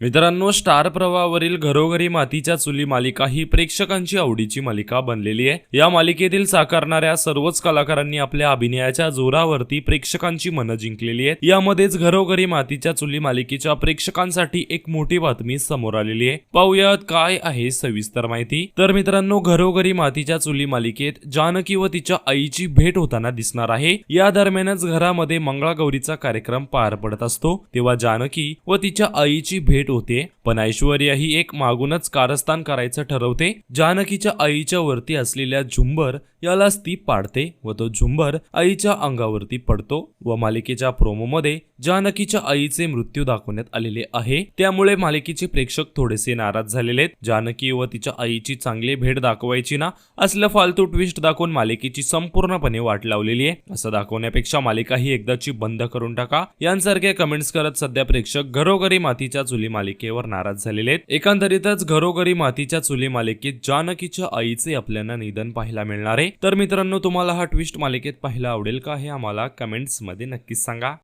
मित्रांनो स्टार प्रवाहावरील घरोघरी मातीच्या चुली मालिका ही प्रेक्षकांची आवडीची मालिका बनलेली आहे. या मालिकेतील साकारणाऱ्या सर्वच कलाकारांनी आपल्या अभिनयाच्या जोरावरती प्रेक्षकांची मनं जिंकलेली आहेत. यामध्येच घरोघरी मातीच्या चुली मालिकेच्या प्रेक्षकांसाठी एक मोठी बातमी समोर आलेली आहे. पाहुयात काय आहे सविस्तर माहिती. तर मित्रांनो घरोघरी मातीच्या चुली मालिकेत जानकी व तिच्या आईची भेट होताना दिसणार आहे. या दरम्यानच घरामध्ये मंगळागौरीचा कार्यक्रम पार पडत असतो. तेव्हा जानकी व तिच्या आईची भेट होते. पण ऐश्वर्या ही एक मागूनच कारस्थान करायचं ठरवते. जानकीच्या आईच्या वरती असलेल्या झुंबर यालाच ती पाडते व तो झुंबर आईच्या अंगावरती पडतो व मालिकेच्या प्रोमोमध्ये जानकीच्या आईचे मृत्यू दाखवण्यात आलेले आहे. त्यामुळे मालिकेचे प्रेक्षक थोडेसे नाराज झालेले आहेत. जानकी व तिच्या आईची चांगली भेट दाखवायची ना असलं फालतू ट्विस्ट दाखवून मालिकेची संपूर्णपणे वाट लावलेली आहे. असं दाखवण्यापेक्षा मालिका ही एकदाची बंद करून टाका. यांसारखे कमेंट्स करत सध्या प्रेक्षक घरोघरी मातीच्या चुली मालिकेवर नाराज झालेले आहेत. एकंदरीतच घरोघरी मातीच्या चुली मालिकेत जानकीच्या आईचे आपल्याला निधन पाहायला मिळणार आहे. तर मित्रांनो तुम्हाला हा ट्विस्ट मालिकेत पाहायला आवडेल का हे आम्हाला कमेंट्समध्ये नक्कीच सांगा.